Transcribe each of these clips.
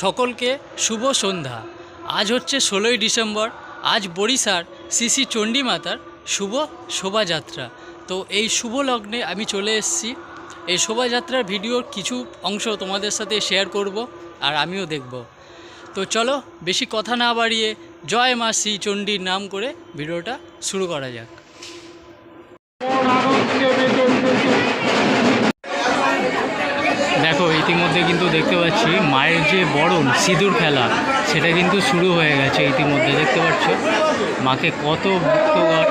সকলকে শুভ সন্ধ্যা। আজ হচ্ছে ষোলোই ডিসেম্বর, আজ বরিশার শ্রী চণ্ডী মাতার শুভ শোভাযাত্রা। তো এই শুভ লগ্নে আমি চলে এসেছি। এই শোভাযাত্রার ভিডিওর কিছু অংশ তোমাদের সাথে শেয়ার করব আর আমিও দেখব। তো চলো বেশি কথা না বাড়িয়ে জয় মা শ্রী চণ্ডীর নাম করে ভিডিওটা শুরু করা যাক। ইতিমধ্যে কিন্তু দেখতে পাচ্ছি মায়ের যে বরণ, সিঁদুর খেলা, সেটা কিন্তু শুরু হয়ে গেছে ইতিমধ্যে, দেখতে পাচ্ছ? মাকে কত ভক্তগণ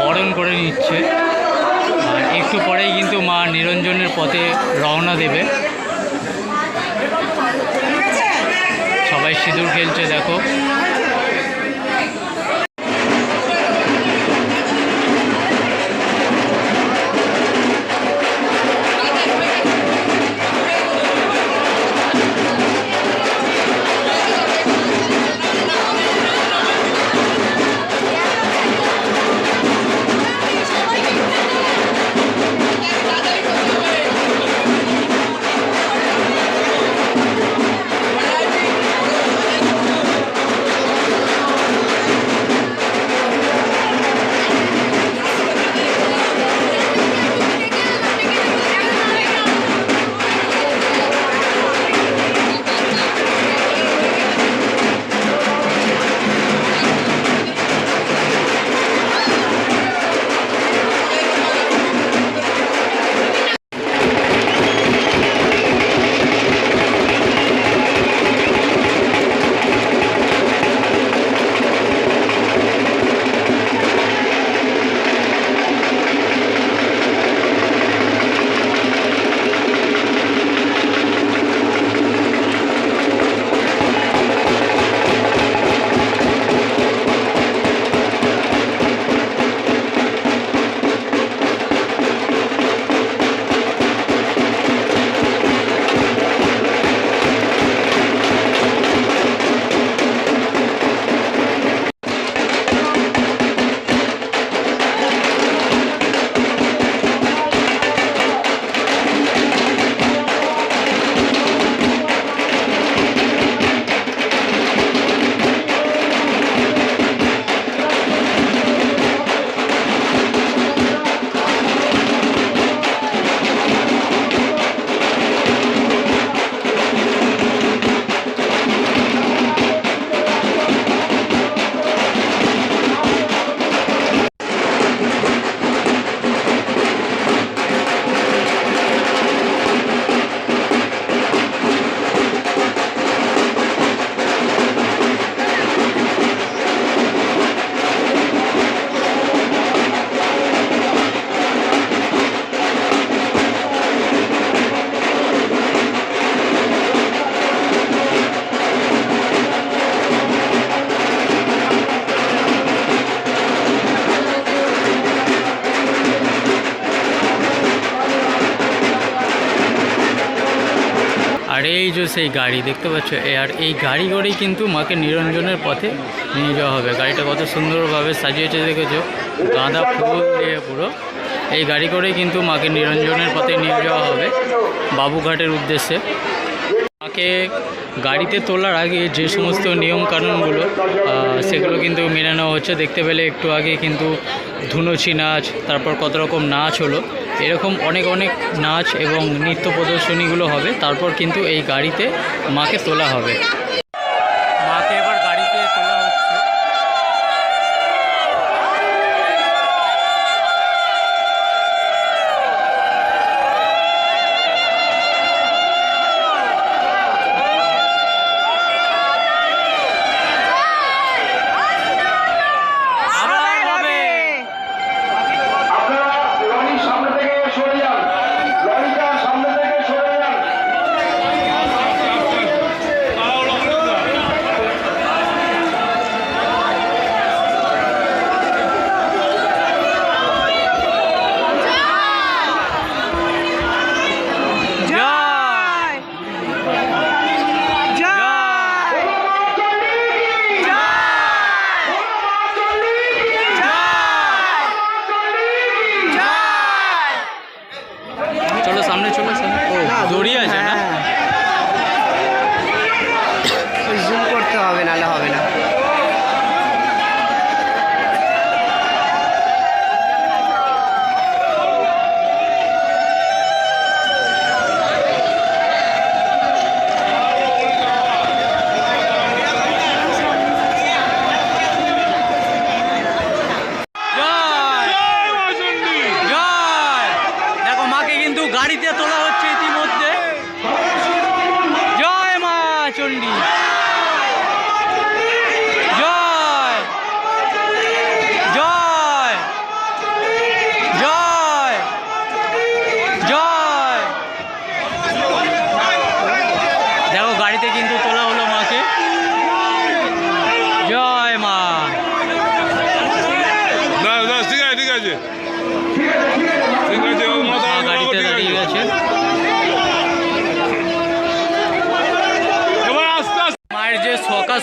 বরণ করে নিচ্ছে। আর একটু পরেই কিন্তু মা নিরঞ্জনের পথে রওনা দেবে। সবাই সিঁদুর খেলছে, দেখো। যে সেই গাড়ি, দেখতে পাচ্ছ? আর এই গাড়ি করেই কিন্তু মাকে নিরঞ্জনের পথে নিয়ে যাওয়া হবে। গাড়িটা কত সুন্দরভাবে সাজিয়েছে, দেখেছ? গাঁদা ফুল দিয়ে পুরো। এই গাড়ি করেই কিন্তু মাকে নিরঞ্জনের পথে নিয়ে যাওয়া হবে বাবুঘাটের উদ্দেশ্যে। মাকে গাড়িতে তোলার আগে যে সমস্ত নিয়ম কানুনগুলো সেগুলো কিন্তু মেনে নেওয়া হচ্ছে। দেখতে পেলে একটু আগে কিন্তু ধুনুচি নাচ তারপর কত রকম নাচ হলো। এরকম অনেক অনেক নাচ এবং নৃত্য প্রদর্শনীগুলো হবে। তারপর কিন্তু এই গাড়িতে মাকে তোলা হবে।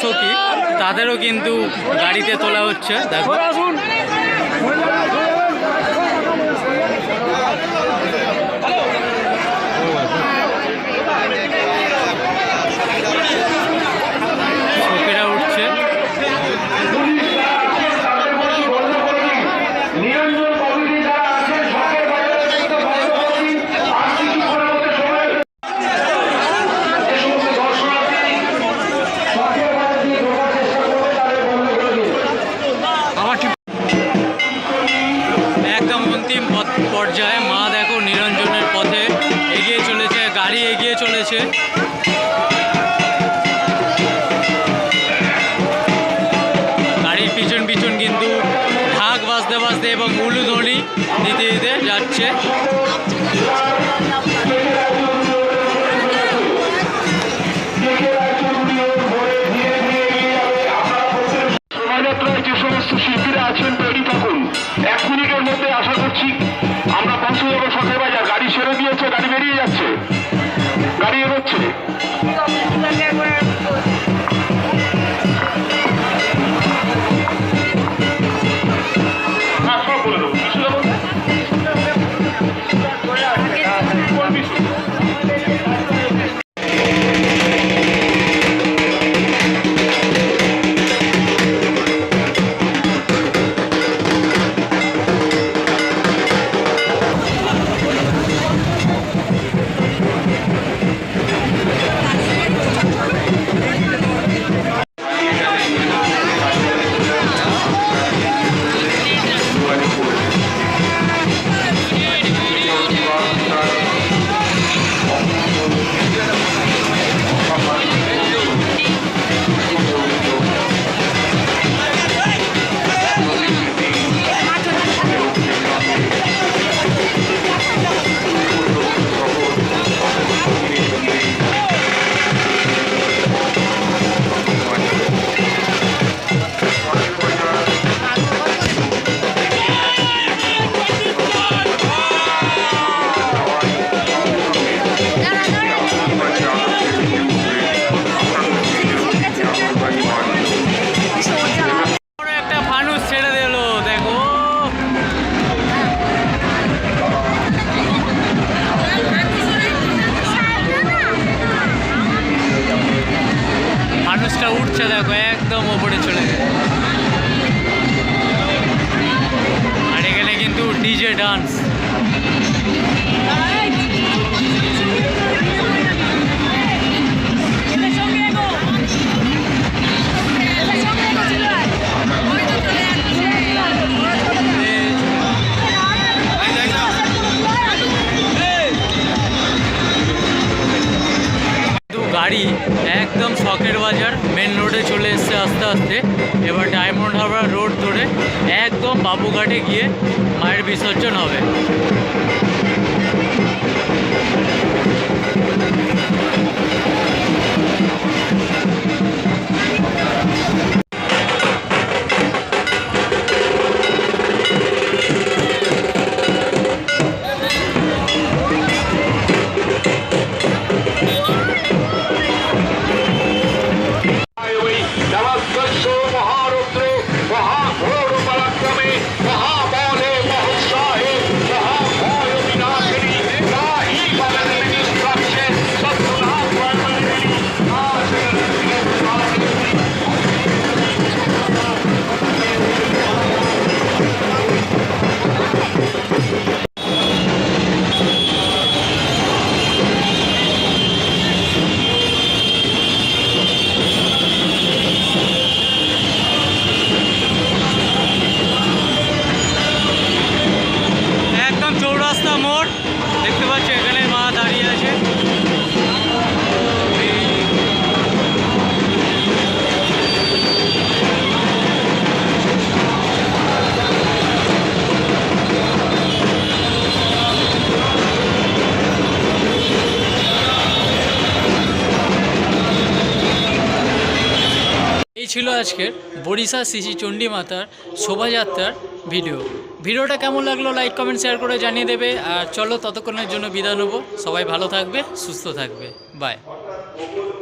সখী তাদেরও কিন্তু গাড়িতে তোলা হচ্ছে দেখো। দিতে দিতে যাচ্ছে। যে সমস্ত শিল্পীরা আছেন এক আশা করছি আমরা পৌঁছে যাব সকাল গাড়ি সেরে দিয়েছে, গাড়ি বেরিয়ে যাচ্ছে। গাড়ি এগোচ্ছে। DJ dance. গাড়ি একদম শখের বাজার মেন রোডে চলে এসছে আস্তে আস্তে। এবার ডায়মন্ড হারবার রোড ধরে একদম বাবুঘাটে গিয়ে মায়ের বিসর্জন হবে। ছিল আজকের বরিশা শ্রী চণ্ডী মাতার শোভাযাত্রার ভিডিও। ভিডিওটা কেমন লাগল লাইক, কমেন্ট, শেয়ার করে জানিয়ে দেবে। আর চলো ততক্ষণের জন্য বিদায় নেব। সবাই ভালো থাকবে, সুস্থ থাকবে। বাই।